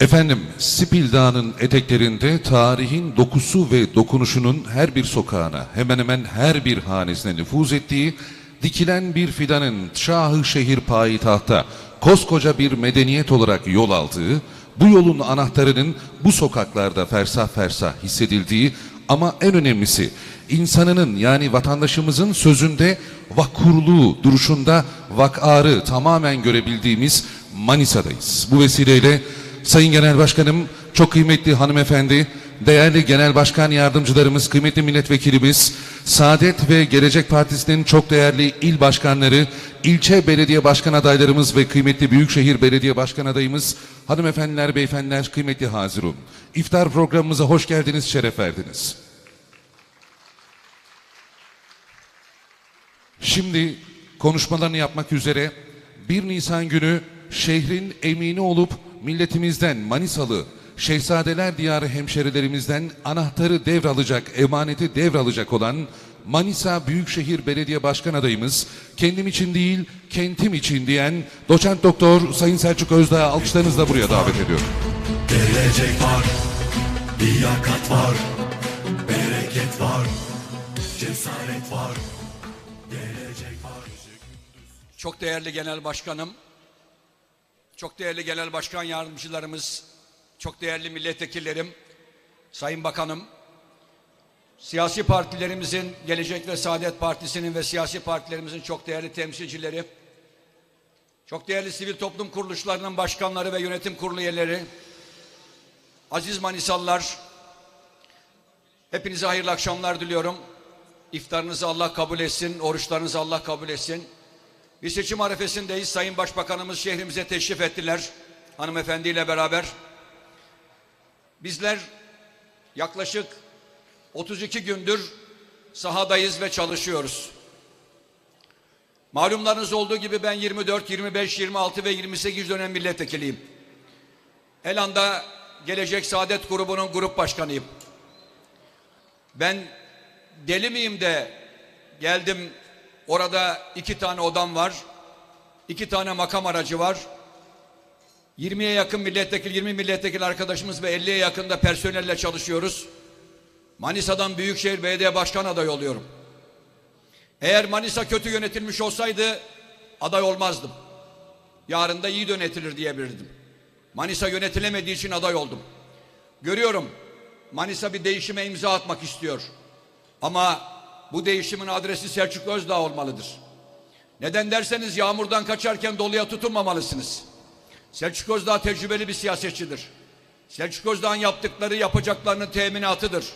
Efendim, Sipil Dağı'nın eteklerinde tarihin dokusu ve dokunuşunun her bir sokağına, hemen hemen her bir hanesine nüfuz ettiği, dikilen bir fidanın şahı şehir payitahta koskoca bir medeniyet olarak yol aldığı, bu yolun anahtarının bu sokaklarda fersah fersah hissedildiği ama en önemlisi insanının yani vatandaşımızın sözünde vakurluğu, duruşunda vakarı tamamen görebildiğimiz Manisa'dayız. Bu vesileyle Sayın Genel Başkanım, çok kıymetli hanımefendi, değerli Genel Başkan Yardımcılarımız, kıymetli milletvekilimiz, Saadet ve Gelecek Partisi'nin çok değerli il başkanları, ilçe belediye başkan adaylarımız ve kıymetli Büyükşehir Belediye Başkan adayımız, hanımefendiler, beyefendiler, kıymetli Hazirun. İftar programımıza hoş geldiniz, şeref verdiniz. Şimdi konuşmalarını yapmak üzere 1 Nisan günü şehrin emini olup milletimizden Manisalı Şehzadeler Diyarı hemşerilerimizden anahtarı devralacak, emaneti devralacak olan Manisa Büyükşehir Belediye Başkan adayımız kendim için değil kentim için diyen doçent doktor Sayın Selçuk Özdağ alkışlarınızla buraya davet ediyorum. Gelecek var, liyakat var, bereket var, cesaret var, gelecek var. Çok değerli genel başkanım, çok değerli genel başkan yardımcılarımız, çok değerli milletvekillerim, sayın bakanım, siyasi partilerimizin, Gelecek ve Saadet Partisi'nin ve siyasi partilerimizin çok değerli temsilcileri, çok değerli sivil toplum kuruluşlarının başkanları ve yönetim kurulu üyeleri, aziz Manisalılar, hepinize hayırlı akşamlar diliyorum. İftarınızı Allah kabul etsin, oruçlarınızı Allah kabul etsin. Bir seçim arifesindeyiz. Sayın Başbakanımız şehrimize teşrif ettiler. Hanımefendiyle beraber. Bizler yaklaşık 32 gündür sahadayız ve çalışıyoruz. Malumlarınız olduğu gibi ben 24, 25, 26 ve 28 dönem milletvekiliyim. Elan'da Gelecek Saadet grubunun grup başkanıyım. Ben deli miyim de geldim orada iki tane odam var. iki tane makam aracı var. 20'ye yakın milletvekili, 20 milletvekili arkadaşımız ve 50'ye yakın da personelle çalışıyoruz. Manisa'dan Büyükşehir Belediye Başkan adayı oluyorum. Eğer Manisa kötü yönetilmiş olsaydı aday olmazdım. Yarın da iyi yönetilir diyebilirdim. Manisa yönetilemediği için aday oldum. Görüyorum Manisa bir değişime imza atmak istiyor. Ama bu değişimin adresi Selçuk Özdağ olmalıdır. Neden derseniz yağmurdan kaçarken doluya tutunmamalısınız. Selçuk Özdağ tecrübeli bir siyasetçidir. Selçuk Özdağ'ın yaptıkları yapacaklarının teminatıdır.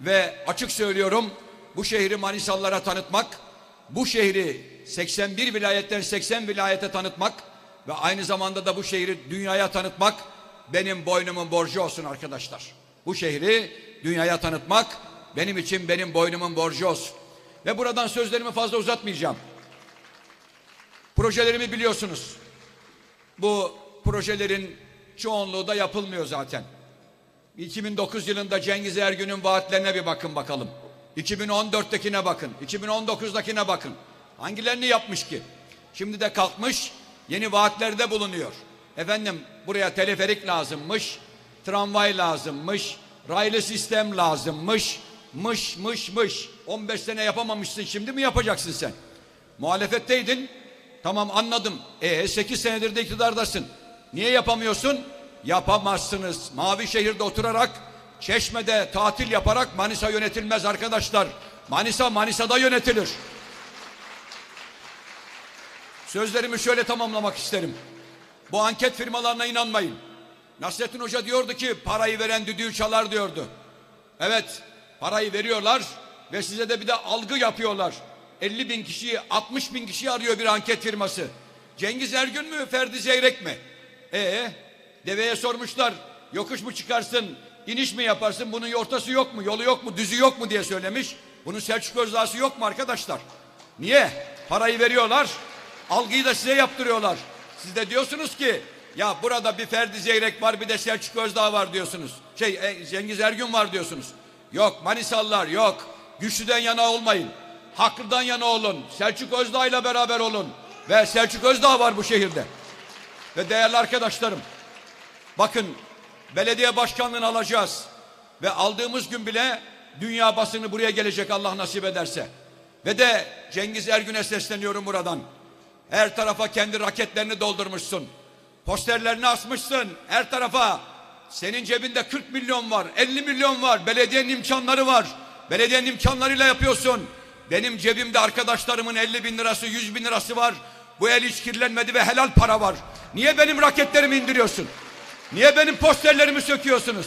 Ve açık söylüyorum bu şehri Manisalılara tanıtmak, bu şehri 81 vilayetten 80 vilayete tanıtmak ve aynı zamanda da bu şehri dünyaya tanıtmak benim boynumun borcu olsun arkadaşlar. Bu şehri dünyaya tanıtmak benim için benim boynumun borcu olsun. Ve buradan sözlerimi fazla uzatmayacağım. Projelerimi biliyorsunuz. Bu projelerin çoğunluğu da yapılmıyor zaten. 2009 yılında Cengiz Ergün'ün vaatlerine bir bakın bakalım. 2014'tekine bakın. 2019'dakine bakın. Hangilerini yapmış ki? Şimdi de kalkmış yeni vaatlerde bulunuyor. Efendim buraya teleferik lazımmış, tramvay lazımmış, raylı sistem lazımmış, mış mış mış. 15 sene yapamamışsın şimdi mi yapacaksın sen? Muhalefetteydin. Tamam anladım. E 8 senedir de iktidardasın. Niye yapamıyorsun? Yapamazsınız. Mavi şehirde oturarak Çeşme'de tatil yaparak Manisa yönetilmez arkadaşlar. Manisa Manisa'da yönetilir. Sözlerimi şöyle tamamlamak isterim. Bu anket firmalarına inanmayın. Nasrettin Hoca diyordu ki parayı veren düdüğü çalar diyordu. Evet parayı veriyorlar ve size de bir de algı yapıyorlar. 50 bin kişiyi 60 bin kişi arıyor bir anket firması. Cengiz Ergün mü Ferdi Zeyrek mi? Ee, deveye sormuşlar yokuş mu çıkarsın iniş mi yaparsın bunun ortası yok mu yolu yok mu düzü yok mu diye söylemiş. Bunun Selçuk Özdağ'sı yok mu arkadaşlar? Niye? Parayı veriyorlar algıyı da size yaptırıyorlar. Siz de diyorsunuz ki ya burada bir Ferdi Zeyrek var bir de Selçuk Özdağ var diyorsunuz. Şey e, Cengiz Ergün var diyorsunuz. Yok Manisalılar yok. Güçlüden yana olmayın. Haklıdan yana olun. Selçuk Özdağ ile beraber olun. Ve Selçuk Özdağ var bu şehirde. Ve değerli arkadaşlarım Bakın belediye başkanlığını alacağız. Ve aldığımız gün bile dünya basını buraya gelecek Allah nasip ederse. Ve de Cengiz Ergün'e sesleniyorum buradan. Her tarafa kendi raketlerini doldurmuşsun. Posterlerini asmışsın her tarafa. Senin cebinde 40 milyon var, 50 milyon var. Belediyenin imkanları var. Belediyenin imkanlarıyla yapıyorsun. Benim cebimde arkadaşlarımın 50 bin lirası, 100 bin lirası var. Bu el hiç kirlenmedi ve helal para var. Niye benim raketlerimi indiriyorsun? Niye benim posterlerimi söküyorsunuz?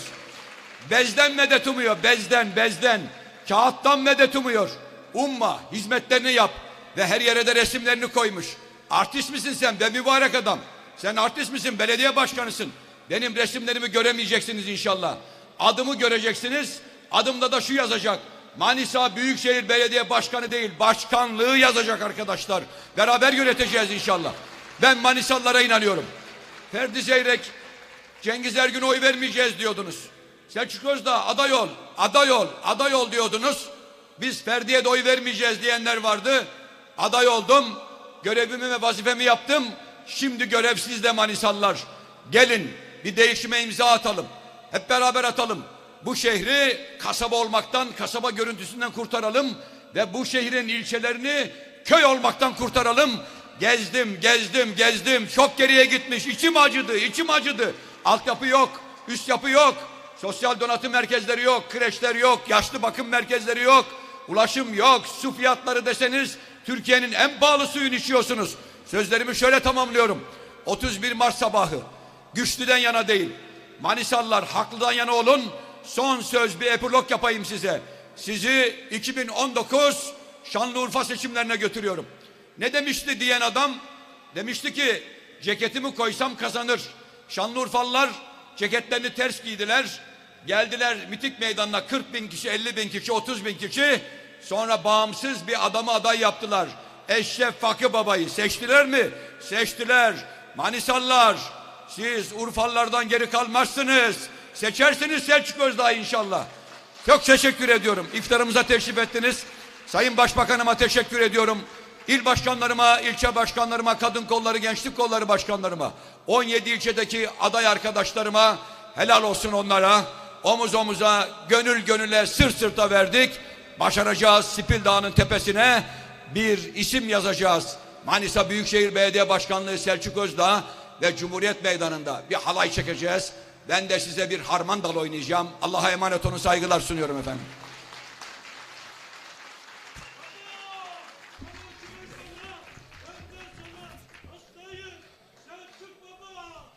Bezden medet umuyor, bezden, bezden. Kağıttan medet umuyor. Umma, hizmetlerini yap. Ve her yere de resimlerini koymuş. Artist misin sen be mübarek adam? Sen artist misin, belediye başkanısın. Benim resimlerimi göremeyeceksiniz inşallah. Adımı göreceksiniz. Adımda da şu yazacak. Manisa Büyükşehir Belediye Başkanı değil, başkanlığı yazacak arkadaşlar. Beraber yöneteceğiz inşallah. Ben Manisalılara inanıyorum. Ferdi Zeyrek, Cengiz Ergün'e oy vermeyeceğiz diyordunuz. Selçuk Özdağ aday ol, aday ol, aday ol diyordunuz. Biz Ferdi'ye de oy vermeyeceğiz diyenler vardı. Aday oldum, görevimi ve vazifemi yaptım. Şimdi görev sizde Manisalılar. Gelin bir değişime imza atalım. Hep beraber atalım. Bu şehri kasaba olmaktan, kasaba görüntüsünden kurtaralım. Ve bu şehrin ilçelerini köy olmaktan kurtaralım. Gezdim, gezdim, gezdim. Çok geriye gitmiş. İçim acıdı, içim acıdı. Altyapı yok, üst yapı yok. Sosyal donatım merkezleri yok, kreşler yok, yaşlı bakım merkezleri yok. Ulaşım yok, su fiyatları deseniz Türkiye'nin en pahalı suyunu içiyorsunuz. Sözlerimi şöyle tamamlıyorum. 31 Mart sabahı güçlüden yana değil. Manisalılar haklıdan yana olun. Son söz bir epilog yapayım size. Sizi 2019 Şanlıurfa seçimlerine götürüyorum. Ne demişti diyen adam? Demişti ki ceketimi koysam kazanır. Şanlıurfalılar ceketlerini ters giydiler. Geldiler mitik meydanına 40 bin kişi, 50 bin kişi, 30 bin kişi. Sonra bağımsız bir adamı aday yaptılar. Eşref Fakı Baba'yı seçtiler mi? Seçtiler. Manisallar, siz Urfalılardan geri kalmazsınız. Seçersiniz Selçuk Özdağ inşallah. Çok teşekkür ediyorum. İftarımıza teşrif ettiniz. Sayın Başbakanıma teşekkür ediyorum. İl başkanlarıma, ilçe başkanlarıma, kadın kolları, gençlik kolları başkanlarıma, 17 ilçedeki aday arkadaşlarıma helal olsun onlara. Omuz omuza, gönül gönüle, sırt sırta verdik. Başaracağız Sipil Dağı'nın tepesine bir isim yazacağız. Manisa Büyükşehir Belediye Başkanlığı Selçuk Özdağ ve Cumhuriyet Meydanı'nda bir halay çekeceğiz. Ben de size bir harman dal oynayacağım. Allah'a emanet olun saygılar sunuyorum efendim.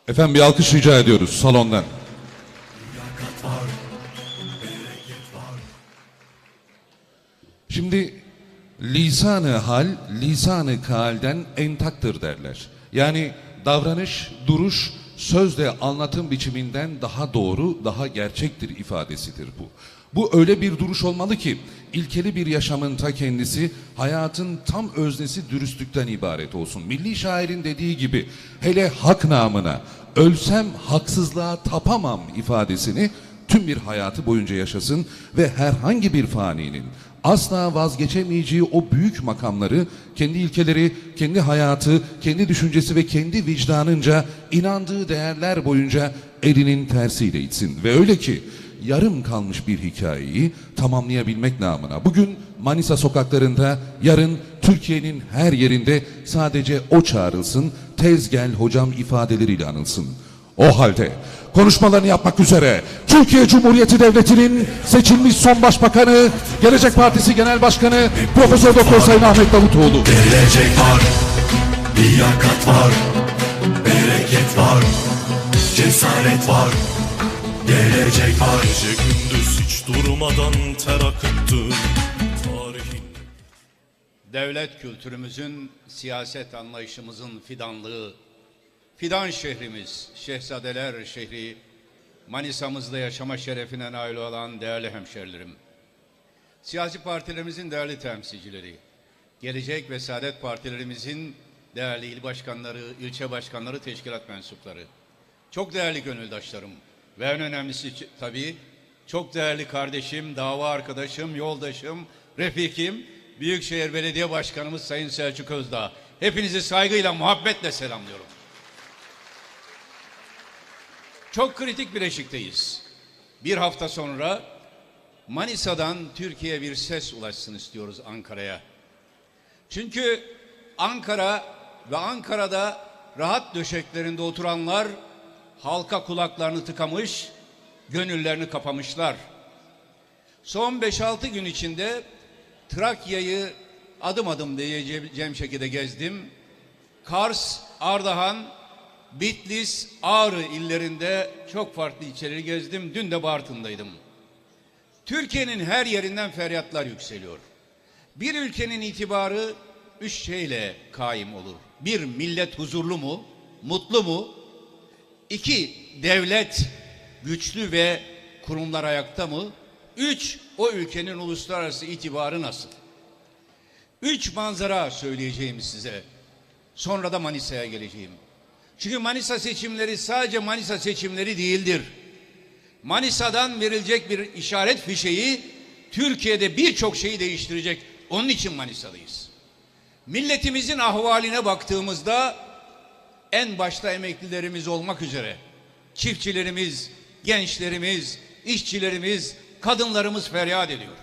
Efendim bir alkış rica ediyoruz salondan. Şimdi lisanı hal, lisanı kalden entaktır derler. Yani davranış, duruş, sözle anlatım biçiminden daha doğru, daha gerçektir ifadesidir bu. Bu öyle bir duruş olmalı ki ilkeli bir yaşamın ta kendisi, hayatın tam öznesi dürüstlükten ibaret olsun. Milli şairin dediği gibi hele hak namına ölsem haksızlığa tapamam ifadesini tüm bir hayatı boyunca yaşasın ve herhangi bir faninin asla vazgeçemeyeceği o büyük makamları, kendi ilkeleri, kendi hayatı, kendi düşüncesi ve kendi vicdanınca inandığı değerler boyunca elinin tersiyle itsin. Ve öyle ki yarım kalmış bir hikayeyi tamamlayabilmek namına bugün Manisa sokaklarında, yarın Türkiye'nin her yerinde sadece o çağrılsın, tez gel hocam ifadeleriyle anılsın. O halde konuşmalarını yapmak üzere Türkiye Cumhuriyeti Devleti'nin seçilmiş son başbakanı, Gelecek Partisi Genel Başkanı Profesör Doktor Sayın Ahmet Davutoğlu. Gelecek var, liyakat var, bereket var, cesaret var, gelecek var. Gece gündüz hiç durmadan ter akıttı tarihin devlet kültürümüzün, siyaset anlayışımızın fidanlığı, fidan şehrimiz, Şehzadeler şehri, Manisa'mızda yaşama şerefine nail olan değerli hemşerilerim. Siyasi partilerimizin değerli temsilcileri, gelecek ve saadet partilerimizin değerli il başkanları, ilçe başkanları, teşkilat mensupları, çok değerli gönüldaşlarım ve en önemlisi tabii çok değerli kardeşim, dava arkadaşım, yoldaşım, refikim, Büyükşehir Belediye Başkanımız Sayın Selçuk Özdağ. Hepinizi saygıyla, muhabbetle selamlıyorum. Çok kritik bir eşikteyiz. Bir hafta sonra Manisa'dan Türkiye'ye bir ses ulaşsın istiyoruz Ankara'ya. Çünkü Ankara ve Ankara'da rahat döşeklerinde oturanlar halka kulaklarını tıkamış, gönüllerini kapamışlar. Son 5-6 gün içinde Trakya'yı adım adım diyeceğim şekilde gezdim. Kars, Ardahan, Bitlis, Ağrı illerinde çok farklı ilçeleri gezdim. Dün de Bartın'daydım. Türkiye'nin her yerinden feryatlar yükseliyor. Bir ülkenin itibarı üç şeyle kaim olur. Bir, millet huzurlu mu, mutlu mu? İki, devlet güçlü ve kurumlar ayakta mı? Üç, o ülkenin uluslararası itibarı nasıl? Üç manzara söyleyeceğim size. Sonra da Manisa'ya geleceğim. Çünkü Manisa seçimleri sadece Manisa seçimleri değildir. Manisa'dan verilecek bir işaret fişeği Türkiye'de birçok şeyi değiştirecek. Onun için Manisa'dayız. Milletimizin ahvaline baktığımızda en başta emeklilerimiz olmak üzere çiftçilerimiz, gençlerimiz, işçilerimiz, kadınlarımız feryat ediyor.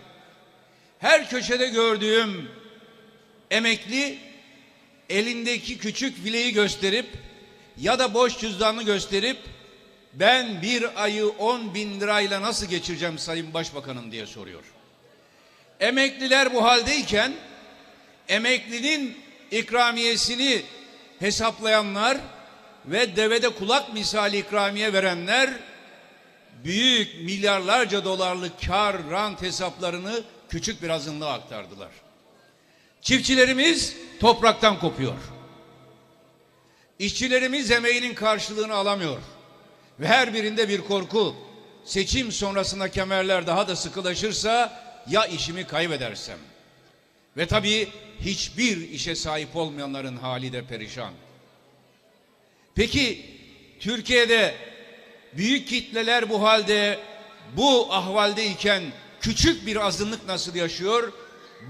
Her köşede gördüğüm emekli elindeki küçük fileyi gösterip ya da boş cüzdanını gösterip ben bir ayı 10 bin lirayla nasıl geçireceğim Sayın Başbakanım diye soruyor. Emekliler bu haldeyken emeklinin ikramiyesini hesaplayanlar ve devede kulak misali ikramiye verenler büyük milyarlarca dolarlık kar rant hesaplarını küçük bir azınlığa aktardılar. Çiftçilerimiz topraktan kopuyor. İşçilerimiz emeğinin karşılığını alamıyor. Ve her birinde bir korku. Seçim sonrasında kemerler daha da sıkılaşırsa ya işimi kaybedersem. Ve tabii hiçbir işe sahip olmayanların hali de perişan. Peki Türkiye'de büyük kitleler bu halde bu ahvaldeyken küçük bir azınlık nasıl yaşıyor?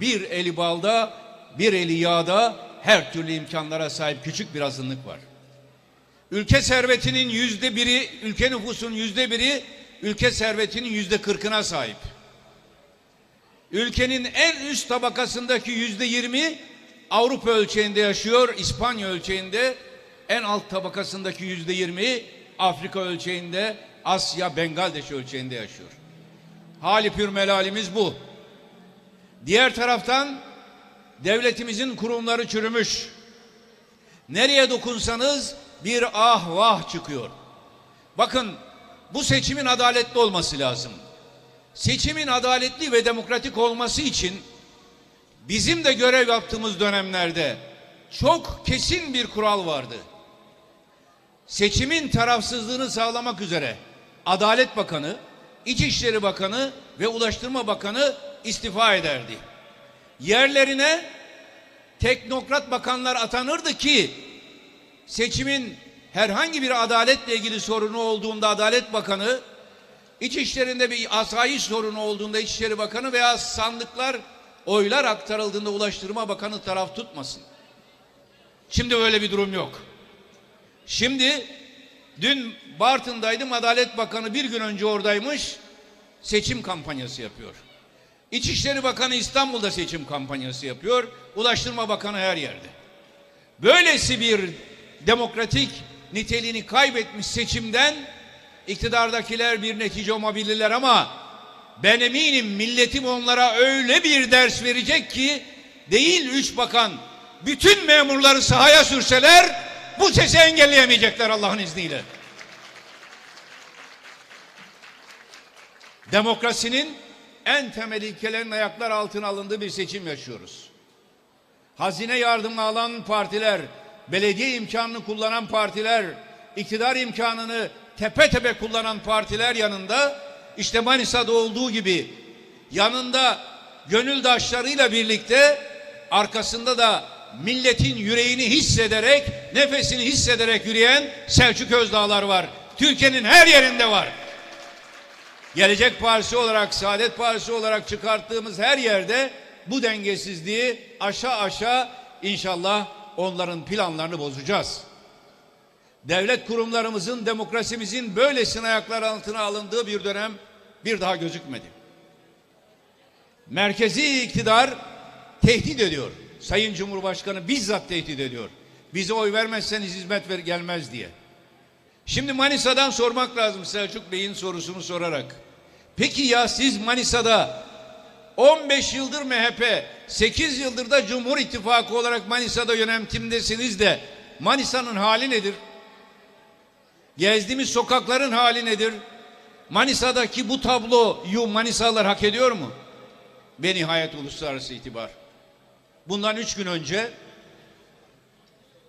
Bir eli balda, bir eli yağda her türlü imkanlara sahip küçük bir azınlık var. Ülke servetinin yüzde biri, ülke nüfusunun yüzde biri, ülke servetinin yüzde kırkına sahip. Ülkenin en üst tabakasındaki yüzde yirmi Avrupa ölçeğinde yaşıyor, İspanya ölçeğinde. En alt tabakasındaki yüzde yirmi Afrika ölçeğinde, Asya, Bengaldeş ölçeğinde yaşıyor. Hali melalimiz bu. Diğer taraftan devletimizin kurumları çürümüş. Nereye dokunsanız bir ah vah çıkıyor. Bakın bu seçimin adaletli olması lazım. Seçimin adaletli ve demokratik olması için bizim de görev yaptığımız dönemlerde çok kesin bir kural vardı. Seçimin tarafsızlığını sağlamak üzere Adalet Bakanı, İçişleri Bakanı ve Ulaştırma Bakanı istifa ederdi. Yerlerine teknokrat bakanlar atanırdı ki seçimin herhangi bir adaletle ilgili sorunu olduğunda Adalet Bakanı, İçişlerinde bir asayiş sorunu olduğunda İçişleri Bakanı veya sandıklar oylar aktarıldığında Ulaştırma Bakanı taraf tutmasın. Şimdi öyle bir durum yok. Şimdi dün Bartın'daydım Adalet Bakanı bir gün önce oradaymış seçim kampanyası yapıyor. İçişleri Bakanı İstanbul'da seçim kampanyası yapıyor. Ulaştırma Bakanı her yerde. Böylesi bir demokratik niteliğini kaybetmiş seçimden iktidardakiler bir netice umabilirler ama ben eminim milletim onlara öyle bir ders verecek ki değil üç bakan bütün memurları sahaya sürseler bu sesi engelleyemeyecekler Allah'ın izniyle. Demokrasinin en temel ilkelerinin ayaklar altına alındığı bir seçim yaşıyoruz. Hazine yardımı alan partiler, belediye imkanını kullanan partiler, iktidar imkanını tepe tepe kullanan partiler yanında işte Manisa'da olduğu gibi yanında gönüldaşlarıyla birlikte arkasında da milletin yüreğini hissederek, nefesini hissederek yürüyen Selçuk Özdağlar var. Türkiye'nin her yerinde var. Gelecek Partisi olarak, Saadet Partisi olarak çıkarttığımız her yerde bu dengesizliği aşağı aşağı inşallah onların planlarını bozacağız. devlet kurumlarımızın, demokrasimizin böylesine ayaklar altına alındığı bir dönem bir daha gözükmedi. Merkezi iktidar tehdit ediyor. Sayın Cumhurbaşkanı bizzat tehdit ediyor. Bize oy vermezseniz hizmet ver gelmez diye. Şimdi Manisa'dan sormak lazım Selçuk Bey'in sorusunu sorarak. Peki ya siz Manisa'da 15 yıldır MHP, 8 yıldır da Cumhur İttifakı olarak Manisa'da yönetimdesiniz de Manisa'nın hali nedir? Gezdiğimiz sokakların hali nedir? Manisa'daki bu tabloyu Manisalılar hak ediyor mu? Ve nihayet uluslararası itibar. Bundan üç gün önce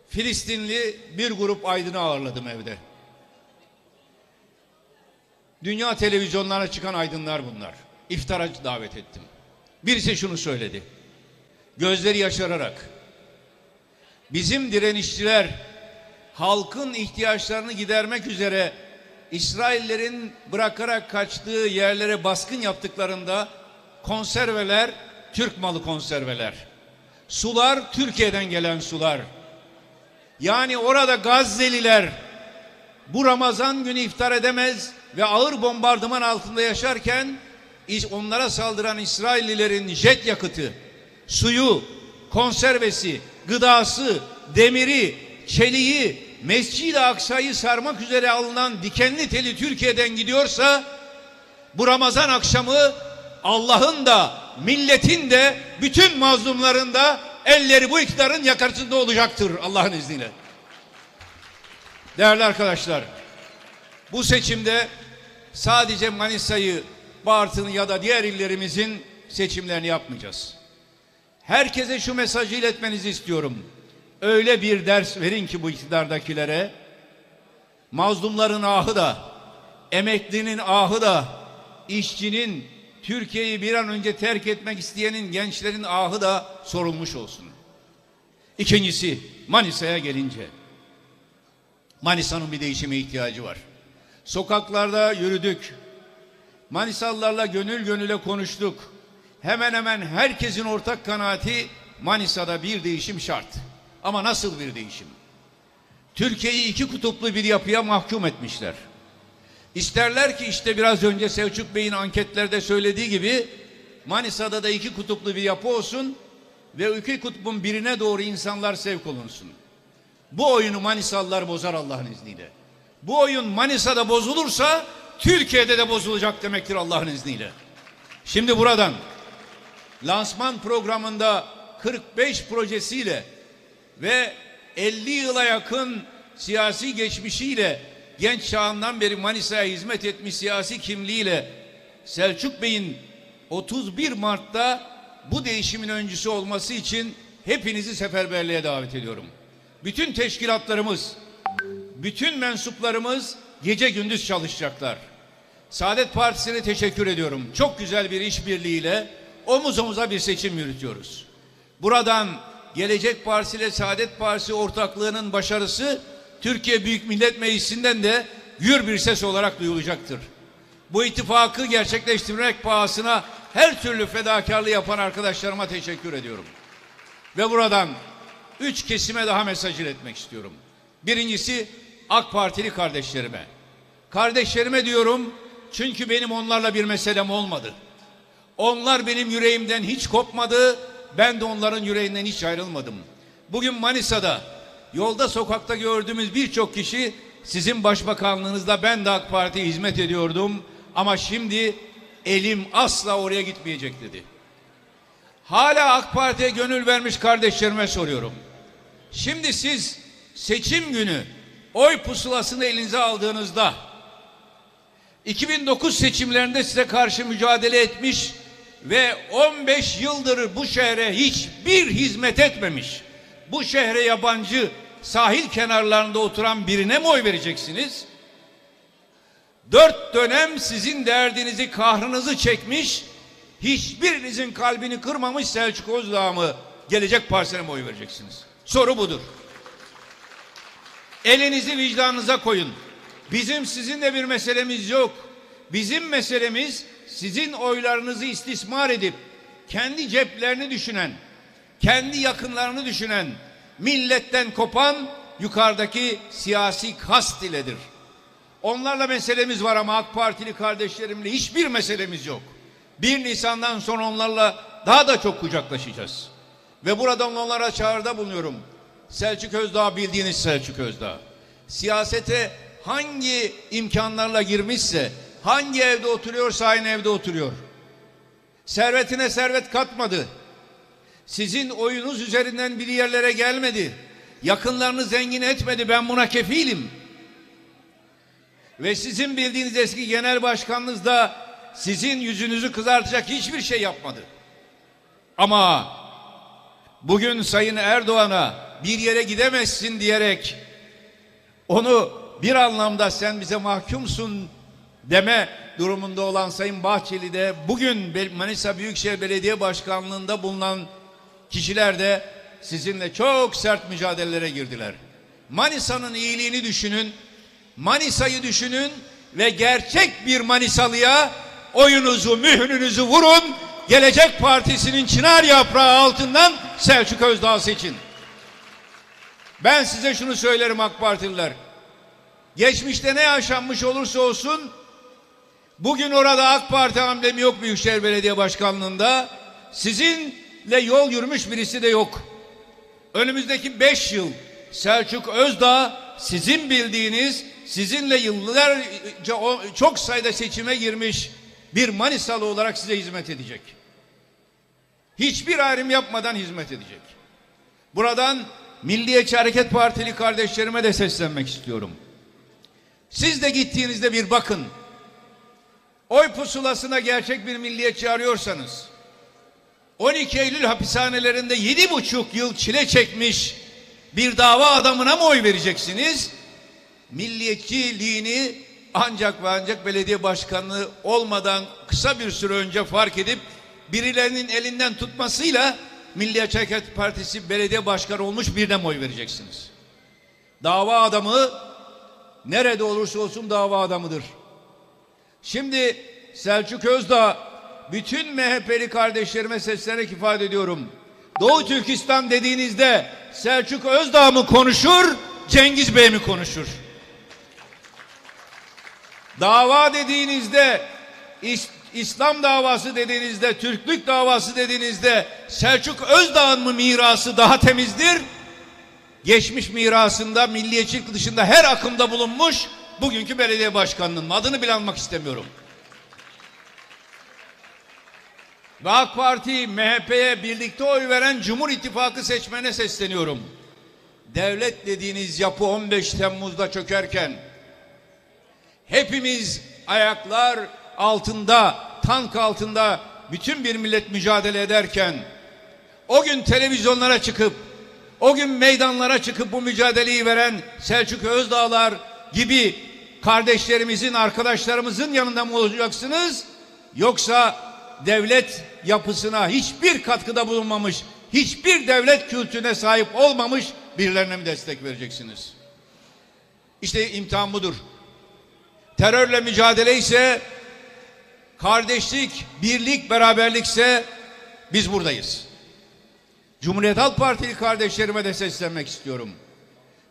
Filistinli bir grup aydını ağırladım evde. Dünya televizyonlarına çıkan aydınlar bunlar. İftara davet ettim. Birisi şunu söyledi. Gözleri yaşararak. Bizim direnişçiler halkın ihtiyaçlarını gidermek üzere İsraillerin bırakarak kaçtığı yerlere baskın yaptıklarında konserveler Türk malı konserveler. Sular Türkiye'den gelen sular. Yani orada Gazze'liler bu Ramazan günü iftar edemez ve ağır bombardıman altında yaşarken onlara saldıran İsraillilerin jet yakıtı, suyu, konservesi, gıdası, demiri, çeliği, Mescid-i Aksa'yı sarmak üzere alınan dikenli teli Türkiye'den gidiyorsa bu Ramazan akşamı Allah'ın da milletin de bütün mazlumların da elleri bu iktidarın yakasında olacaktır Allah'ın izniyle. Değerli arkadaşlar, bu seçimde sadece Manisa'yı, Bartın'ı ya da diğer illerimizin seçimlerini yapmayacağız. Herkese şu mesajı iletmenizi istiyorum. Öyle bir ders verin ki bu iktidardakilere, mazlumların ahı da, emeklinin ahı da, işçinin, Türkiye'yi bir an önce terk etmek isteyenin, gençlerin ahı da sorulmuş olsun. İkincisi, Manisa'ya gelince. Manisa'nın bir değişime ihtiyacı var. Sokaklarda yürüdük. Manisalılarla gönül gönüle konuştuk. Hemen hemen herkesin ortak kanaati Manisa'da bir değişim şart. Ama nasıl bir değişim? Türkiye'yi iki kutuplu bir yapıya mahkum etmişler. İsterler ki işte biraz önce Selçuk Bey'in anketlerde söylediği gibi Manisa'da da iki kutuplu bir yapı olsun ve iki kutbun birine doğru insanlar sevk olunsun. Bu oyunu Manisalılar bozar Allah'ın izniyle. Bu oyun Manisa'da bozulursa Türkiye'de de bozulacak demektir Allah'ın izniyle. Şimdi buradan lansman programında 45 projesiyle ve 50 yıla yakın siyasi geçmişiyle genç çağından beri Manisa'ya hizmet etmiş siyasi kimliğiyle Selçuk Bey'in 31 Mart'ta bu değişimin öncüsü olması için hepinizi seferberliğe davet ediyorum. Bütün teşkilatlarımız, bütün mensuplarımız gece gündüz çalışacaklar. Saadet Partisi'ne teşekkür ediyorum. Çok güzel bir işbirliğiyle omuz omuza bir seçim yürütüyoruz. Buradan Gelecek Partisi ile Saadet Partisi ortaklığının başarısı Türkiye Büyük Millet Meclisi'nden de gür bir ses olarak duyulacaktır. Bu ittifakı gerçekleştirmek pahasına her türlü fedakarlığı yapan arkadaşlarıma teşekkür ediyorum. Ve buradan üç kesime daha mesaj iletmek istiyorum. Birincisi AK Partili kardeşlerime. Kardeşlerime diyorum çünkü benim onlarla bir meselem olmadı. Onlar benim yüreğimden hiç kopmadı. Ben de onların yüreğinden hiç ayrılmadım. Bugün Manisa'da yolda sokakta gördüğümüz birçok kişi sizin başbakanlığınızda ben de AK Parti'ye hizmet ediyordum. Ama şimdi elim asla oraya gitmeyecek dedi. Hala AK Parti'ye gönül vermiş kardeşlerime soruyorum. Şimdi siz seçim günü oy pusulasını elinize aldığınızda 2009 seçimlerinde size karşı mücadele etmiş ve 15 yıldır bu şehre hiçbir hizmet etmemiş. Bu şehre yabancı sahil kenarlarında oturan birine mi oy vereceksiniz? Dört dönem sizin derdinizi, kahrınızı çekmiş, hiçbirinizin kalbini kırmamış Selçuk Özdağ mı gelecek partisine mi oy vereceksiniz? Soru budur. Elinizi vicdanınıza koyun. Bizim sizinle bir meselemiz yok. Bizim meselemiz sizin oylarınızı istismar edip kendi ceplerini düşünen, kendi yakınlarını düşünen, milletten kopan, yukarıdaki siyasi kast iledir. Onlarla meselemiz var ama AK Partili kardeşlerimle hiçbir meselemiz yok. 1 Nisan'dan sonra onlarla daha da çok kucaklaşacağız. Ve buradan onlara çağrıda bulunuyorum. Selçuk Özdağ bildiğiniz Selçuk Özdağ. Siyasete hangi imkanlarla girmişse, hangi evde oturuyorsa aynı evde oturuyor. Servetine servet katmadı. Sizin oyunuz üzerinden bir yerlere gelmedi. Yakınlarını zengin etmedi. Ben buna kefilim. Ve sizin bildiğiniz eski genel başkanınız da sizin yüzünüzü kızartacak hiçbir şey yapmadı. Ama bugün Sayın Erdoğan'a bir yere gidemezsin diyerek onu bir anlamda sen bize mahkumsun deme durumunda olan Sayın Bahçeli de bugün Manisa Büyükşehir Belediye Başkanlığı'nda bulunan kişiler de sizinle çok sert mücadelelere girdiler. Manisa'nın iyiliğini düşünün, Manisa'yı düşünün ve gerçek bir Manisalıya oyunuzu, mührünüzü vurun. Gelecek Partisi'nin çınar yaprağı altından Selçuk Özdağ seçin. Ben size şunu söylerim AK Partililer. Geçmişte ne yaşanmış olursa olsun bugün orada AK Parti hamlemi yok Büyükşehir Belediye Başkanlığı'nda. Sizinle yol yürümüş birisi de yok. Önümüzdeki beş yıl Selçuk Özdağ sizin bildiğiniz sizinle yıllarca çok sayıda seçime girmiş bir Manisalı olarak size hizmet edecek. Hiçbir ayrım yapmadan hizmet edecek. Buradan Milliyetçi Hareket Partili kardeşlerime de seslenmek istiyorum. Siz de gittiğinizde bir bakın. Oy pusulasına gerçek bir milliyetçi arıyorsanız 12 Eylül hapishanelerinde yedi buçuk yıl çile çekmiş bir dava adamına mı oy vereceksiniz? Milliyetçiliğini ancak ve ancak belediye başkanlığı olmadan kısa bir süre önce fark edip birilerinin elinden tutmasıyla Milliyetçi Hareket Partisi belediye başkanı olmuş birine mi oy vereceksiniz? Dava adamı nerede olursa olsun dava adamıdır. Şimdi Selçuk Özdağ bütün MHP'li kardeşlerime seslenerek ifade ediyorum. Doğu Türkistan dediğinizde Selçuk Özdağ mı konuşur, Cengiz Bey mi konuşur? Dava dediğinizde İslam davası dediğinizde, Türklük davası dediğinizde Selçuk Özdağ'ın mı mirası daha temizdir? Geçmiş mirasında milliyetçilik dışında her akımda bulunmuş bugünkü belediye başkanının adını bile almak istemiyorum. Ve AK Parti, MHP'ye birlikte oy veren Cumhur İttifakı seçmene sesleniyorum. Devlet dediğiniz yapı 15 Temmuz'da çökerken hepimiz ayaklar altında, tank altında bütün bir millet mücadele ederken o gün televizyonlara çıkıp o gün meydanlara çıkıp bu mücadeleyi veren Selçuk Özdağlar gibi kardeşlerimizin, arkadaşlarımızın yanında mı olacaksınız? Yoksa devlet yapısına hiçbir katkıda bulunmamış, hiçbir devlet kültürüne sahip olmamış birilerine mi destek vereceksiniz? İşte imtihan budur. Terörle mücadele ise kardeşlik, birlik, beraberlikse biz buradayız. Cumhuriyet Halk Partili kardeşlerime de seslenmek istiyorum.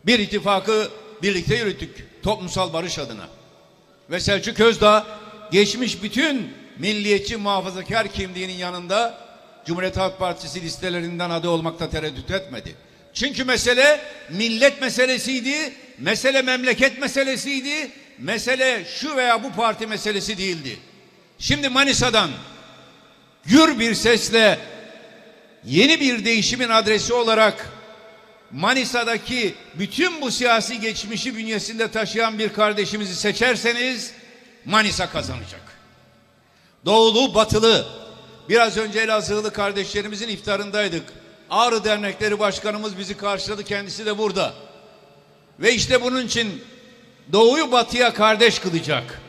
Bir ittifakı birlikte yürüttük toplumsal barış adına. Ve Selçuk Özdağ geçmiş bütün milliyetçi muhafazakar kimliğinin yanında Cumhuriyet Halk Partisi listelerinden adı olmakta tereddüt etmedi. Çünkü mesele millet meselesiydi, mesele memleket meselesiydi, mesele şu veya bu parti meselesi değildi. Şimdi Manisa'dan gür bir sesle yeni bir değişimin adresi olarak Manisa'daki bütün bu siyasi geçmişi bünyesinde taşıyan bir kardeşimizi seçerseniz Manisa kazanacak. Doğulu, batılı. Biraz önce Elazığlı kardeşlerimizin iftarındaydık. Ağrı Dernekleri Başkanımız bizi karşıladı. Kendisi de burada. Ve işte bunun için Doğuyu batıya kardeş kılacak.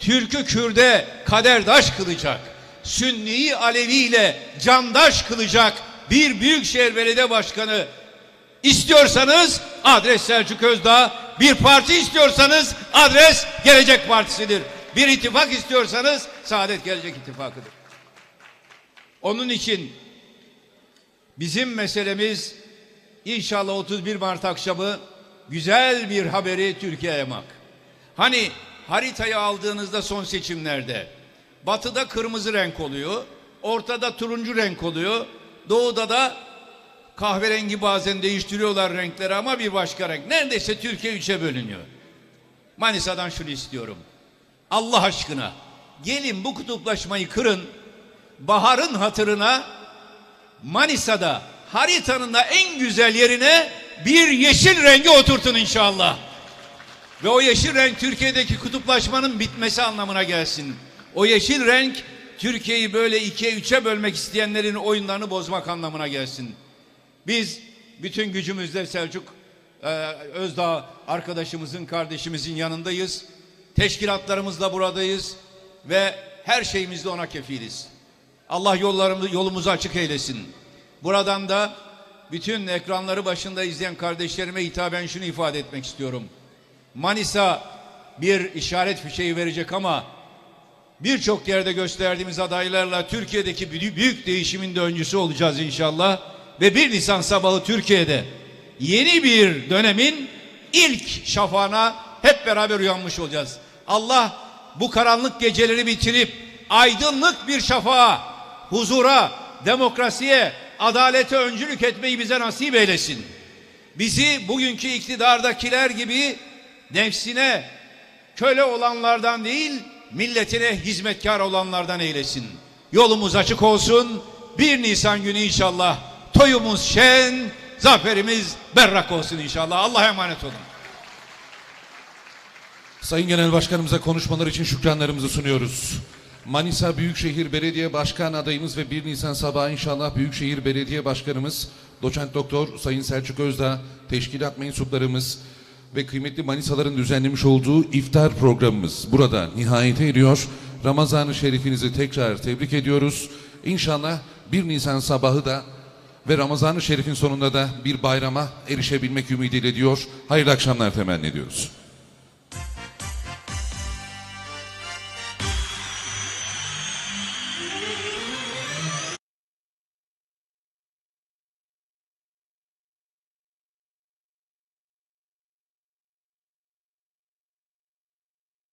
Türk'ü Kürt'e kaderdaş kılacak. Sünni'yi Alevi ile candaş kılacak bir büyükşehir belediye başkanı istiyorsanız adres Selçuk Özdağ, bir parti istiyorsanız adres Gelecek Partisi'dir. Bir ittifak istiyorsanız Saadet Gelecek İttifakı'dır. Onun için bizim meselemiz inşallah 31 Mart akşamı güzel bir haberi Türkiye'ye yaymak. Hani haritayı aldığınızda son seçimlerde batıda kırmızı renk oluyor, ortada turuncu renk oluyor, doğuda da kahverengi bazen değiştiriyorlar renkleri ama bir başka renk. Neredeyse Türkiye üçe bölünüyor. Manisa'dan şunu istiyorum. Allah aşkına gelin bu kutuplaşmayı kırın. Baharın hatırına Manisa'da haritanın da en güzel yerine bir yeşil rengi oturtun inşallah. Ve o yeşil renk Türkiye'deki kutuplaşmanın bitmesi anlamına gelsin. O yeşil renk Türkiye'yi böyle ikiye üçe bölmek isteyenlerin oyunlarını bozmak anlamına gelsin. Biz bütün gücümüzle Selçuk e, Özdağ arkadaşımızın, kardeşimizin yanındayız. Teşkilatlarımızla buradayız ve her şeyimizde ona kefiliz. Allah yollarımızı yolumuzu açık eylesin. Buradan da bütün ekranları başında izleyen kardeşlerime hitaben şunu ifade etmek istiyorum. Manisa bir işaret fişeği verecek ama birçok yerde gösterdiğimiz adaylarla Türkiye'deki büyük- değişimin de öncüsü olacağız inşallah. Ve 1 Nisan sabahı Türkiye'de yeni bir dönemin ilk şafağına hep beraber uyanmış olacağız. Allah bu karanlık geceleri bitirip aydınlık bir şafağa, huzura, demokrasiye, adalete öncülük etmeyi bize nasip eylesin. Bizi bugünkü iktidardakiler gibi nefsine köle olanlardan değil, milletine hizmetkar olanlardan eylesin. Yolumuz açık olsun. 1 Nisan günü inşallah toyumuz şen, zaferimiz berrak olsun inşallah. Allah'a emanet olun. Sayın Genel Başkanımıza konuşmalar için şükranlarımızı sunuyoruz. Manisa Büyükşehir Belediye Başkan adayımız ve 1 Nisan sabahı inşallah Büyükşehir Belediye Başkanımız Doçent Doktor Sayın Selçuk Özdağ, teşkilat mensuplarımız ve kıymetli Manisaların düzenlemiş olduğu iftar programımız burada nihayete eriyor. Ramazan-ı Şerifinizi tekrar tebrik ediyoruz. İnşallah 1 Nisan sabahı da ve Ramazan-ı Şerif'in sonunda da bir bayrama erişebilmek ümidiyle diyor. Hayırlı akşamlar temenni ediyoruz.